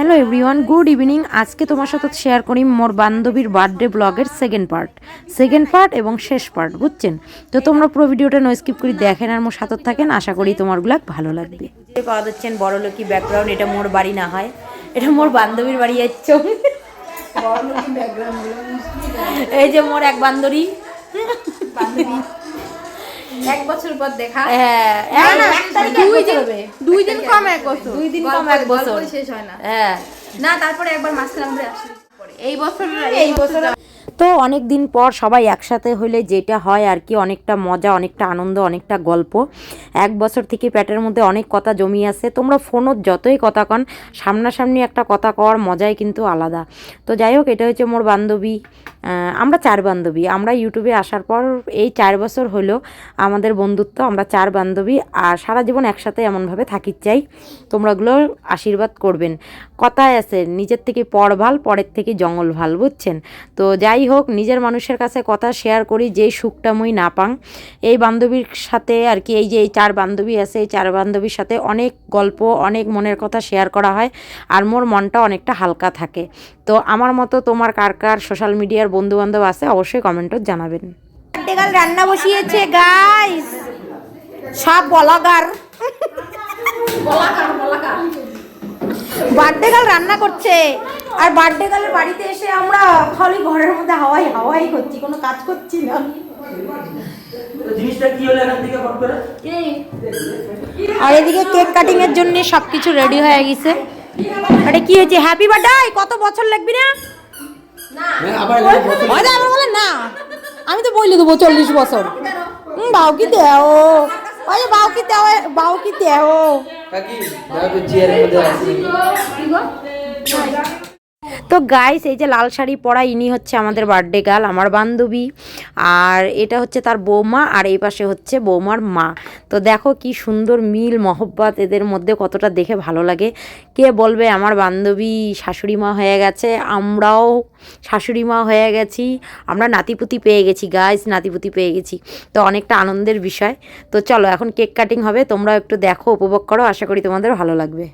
Hello everyone good evening আজকে তোমার সাথে শেয়ার করি মোর বান্ধবীর বার্থডে ব্লগের সেকেন্ড পার্ট সেকেন্ড পার্ট এবং শেষ পার্ট বুঝছেন? তো তোমরা পুরো ভিডিওটা নো স্কিপ করে দেখেন আর মোর সাথে থাকেন। আশা করি তোমার ব্লগ ভালো লাগবে। পাওয়া যাচ্ছেন বড় লোকি ব্যাকগ্রাউন্ড এটা মোর বাড়ি না হয়। এটা মোর বান্ধবীর বাড়ি যাচ্ছ এই যে মোর এক বান্ধবী। এক বছর পর দেখা। হ্যাঁ দুই দিন দুই দিন কম এক বছর। দুই দিন কম এক বছর। শেষ হয় না। হ্যাঁ। না তারপরে একবার মাঝখানে আমরা আসি এই বছর এই বছর তো অনেক দিন পর সবাই একসাথে হলে যেটা হয় আর কি, অনেকটা মজা, অনেকটা আনন্দ, অনেকটা গল্প। এক বছর থেকে প্যাটের মধ্যে অনেক কথা জমি আছে। তোমরা ফোনত যতই কথা কন, সামনাসামনি একটা কথা কওয়ার মজাই কিন্তু আলাদা। তো যাই হোক, এটা হচ্ছে মোর বান্ধবী আমরা চার বান্ধবী। আমরা ইউটিউবে আসার পর এই চার বছর হলো আমাদের বন্ধুত্ব, আমরা চার বান্ধবী আর সারা জীবন একসাথে এমনভাবে থাকি চাই। তোমরাগুলো আশীর্বাদ করবেন। কথায় আছে, নিজের থেকে পর ভালো, পরের থেকে জঙ্গল ভালো, বুঝছেন? তো যাই হোক নিজের মানুষের কাছে কথা শেয়ার করি যেই সুখটা মুই না পাং। এই বান্ধবীর সাথে আর কি এই যে এই চার বান্ধবী আছে এই চার বান্ধবীর সাথে অনেক গল্প অনেক মনের কথা শেয়ার করা হয় আর মোর মনটা অনেকটা হালকা থাকে। তো আমার মতো তোমার কার কার সোশ্যাল মিডিয়ার বন্ধু বান্ধব আছে অবশ্যই কমেন্টও জানাবেন। কাল রান্না বসিয়েছে গাইস সব বলাগার বার্থডে গাল রান্না করছে। আর বার্থডে গালের বাড়িতে এসে আমরা খালি ঘরের মধ্যে হাওয়াই হাওয়াই করছি কোনো কাজ করছি না। আর এদিকে কেক কাটিং এর জন্য সবকিছু রেডি হয়ে গেছে। আরে কি হয়েছে? হ্যাপি বার্থডে কত বছর লাগবে না? আবার বলে না। আমি তো বলে দেবো চল্লিশ বছর। হুম বাউ কি দেও ওই বাউ কি দেও বাউ কি দেও কাকি দেখো তো চেয়ারের মধ্যে আছে তো গাইস এই যে লাল শাড়ি পরা ইনি হচ্ছে আমাদের বার্থডে গার্ল আমার বান্ধবী। আর এটা হচ্ছে তার বৌমা, আর এই পাশে হচ্ছে বৌমার মা। তো দেখো কি সুন্দর মিল, মহব্বত, এদের মধ্যে কতটা দেখে ভালো লাগে। কে বলবে, আমার বান্ধবী শাশুড়ি মা হয়ে গেছে, আমরাও শাশুড়ি মা হয়ে গেছি। আমরা নাতিপুতি পেয়ে গেছি গাইস নাতিপুতি পেয়ে গেছি। তো অনেকটা আনন্দের বিষয়। তো চলো, এখন কেক কাটিং হবে তোমরা একটু দেখো, উপভোগ করো, আশা করি তোমাদের ভালো লাগবে।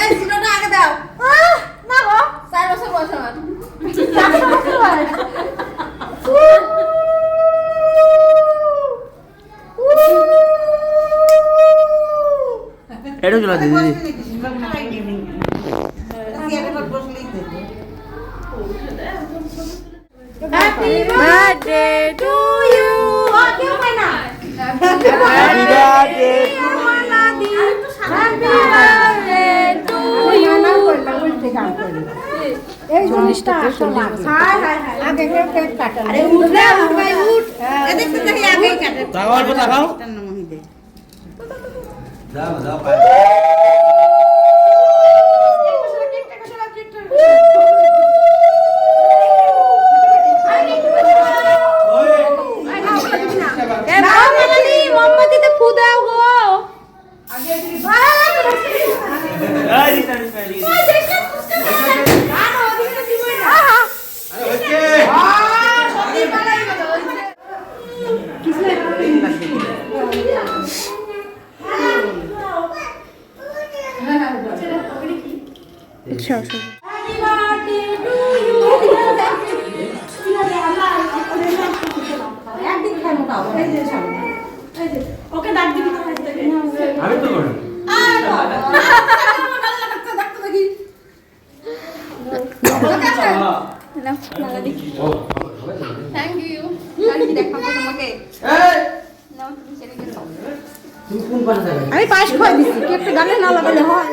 এই সিনোটা আগে দাও। না গো। চার বছর বয়স আমার। এটা চলে দিদি। বার্থডে টু ইউ কেউ পায় না। হ্যাপি বার্থডে আরে উঠ না উঠ ভাই উঠ। এদিক থেকে আগেই কাটে। তাকাও অল্প তাকাও দাও দাও আমি তো করি থ্যাংক ইউ আর দেখাবো তোমাকে তুমি ছেড়ে গেছো তুমি কোন পাশে যাবে আমি পাশ খাই দিছি। কি একটা গানে না লাগালে হয়।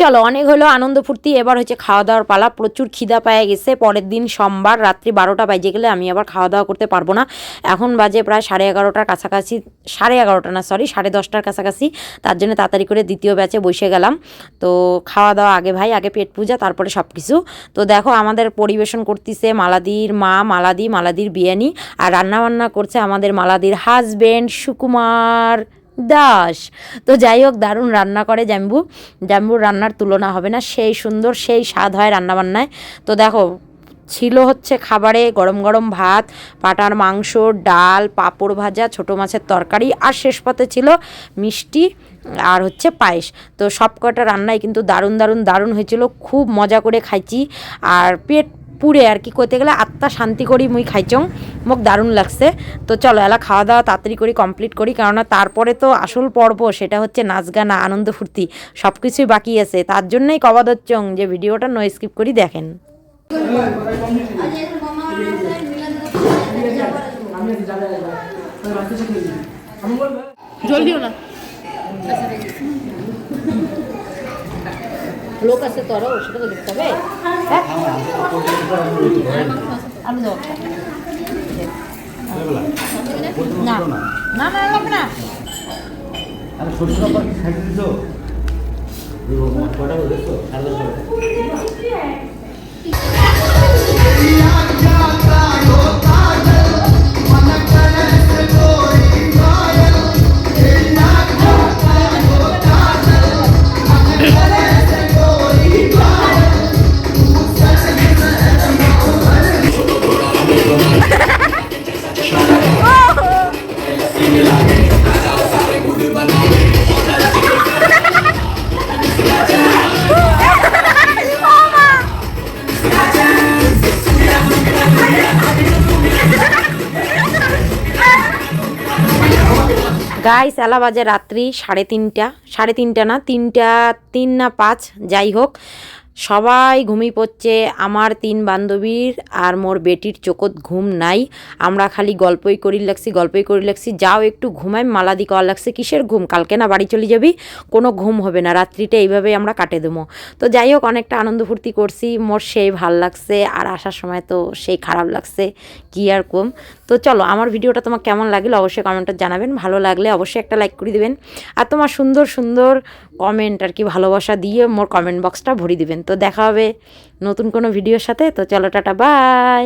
চলো, অনেক হলো আনন্দ ফুর্তি, এবার হচ্ছে খাওয়া দাওয়ার পালা। প্রচুর খিদা পায়ে গেছে, পরের দিন সোমবার রাত্রি বারোটা বাজে গেলে আমি আবার খাওয়া দাওয়া করতে পারব না। এখন বাজে প্রায় সাড়ে এগারোটার কাছাকাছি, সাড়ে এগারোটা না সরি সাড়ে দশটার কাছাকাছি। তার জন্য তাড়াতাড়ি করে দ্বিতীয় ব্যাচে বসে গেলাম। তো খাওয়া দাওয়া আগে ভাই, আগে পেট পূজা, তারপরে সব কিছু তো দেখো, আমাদের পরিবেশন করতেছে মালাদির মা, মালাদি, মালাদির বিয়ানি। আর রান্নাবান্না করছে আমাদের মালাদির হাজবেন্ড সুকুমার। দাস। তো যাই হোক, দারুণ রান্না করে জাম্বু। জাম্বুর রান্নার তুলনা হবে না, সেই সুন্দর, সেই স্বাদ হয় রান্নাবান্নায়। তো দেখো, ছিল হচ্ছে খাবারে গরম গরম ভাত, পাটার মাংস, ডাল, পাঁপড় ভাজা, ছোটো মাছের তরকারি, আর শেষ পাতে ছিল মিষ্টি আর হচ্ছে পায়েস। তো সব কটা রান্নাই কিন্তু দারুণ দারুণ দারুণ হয়েছিল। খুব মজা করে খাইছি। আর পেট পুড়ে আর কি করতে গেলে আত্মা শান্তি করি মুই খাইচং। মোক দারুণ লাগছে। তো চলো, এলা খাওয়া দাওয়া তাড়াতাড়ি করি কমপ্লিট করি, কেননা তারপরে তো আসল পর্ব সেটা হচ্ছে নাচ গান আনন্দ ফুর্তি। সব কিছুই বাকি আছে। তার জন্যই কবাদ হচ্ছং যে ভিডিওটা নো স্কিপ করি, দেখেন। জল দিও না। লোক আছে তোরও সেটা তো দেখতে হবে আলু দাও না না না লাগবে না আমি ছোট গাইস এলা বাজে রাত্রি সাড়ে তিনটা সাড়ে তিনটা না, তিনটা, তিন না পাঁচ, যাই হোক। সবাই ঘুমিয়ে পড়ছে, আমার তিন বান্ধবীর আর মোর বেটির চোখত ঘুম নাই। আমরা খালি গল্পই করি লাগছি, গল্পই করি লাগছি। যাও একটু ঘুমাই মালাদি কওয়া লাগছে, কিসের ঘুম? কালকে না বাড়ি চলে যাবি? কোনো ঘুম হবে না, রাত্রিটা এইভাবেই আমরা কাটে দেবো। তো যাই হোক, অনেকটা আনন্দ ফুর্তি করছি, মোর সেই ভালো লাগছে, আর আসার সময় তো সেই খারাপ লাগছে, কি আর কম। তো চলো, আমার ভিডিওটা তোমার কেমন লাগল অবশ্যই কমেন্টটা জানাবেন। ভালো লাগলে অবশ্যই একটা লাইক করে দেবেন। আর তোমার সুন্দর সুন্দর কমেন্ট আর কি ভালোবাসা দিয়ে মোর কমেন্ট বক্সটা ভরি দেবেন। তো দেখা হবে নতুন কোনো ভিডিওর সাথে। তো চলো, টাটা বাই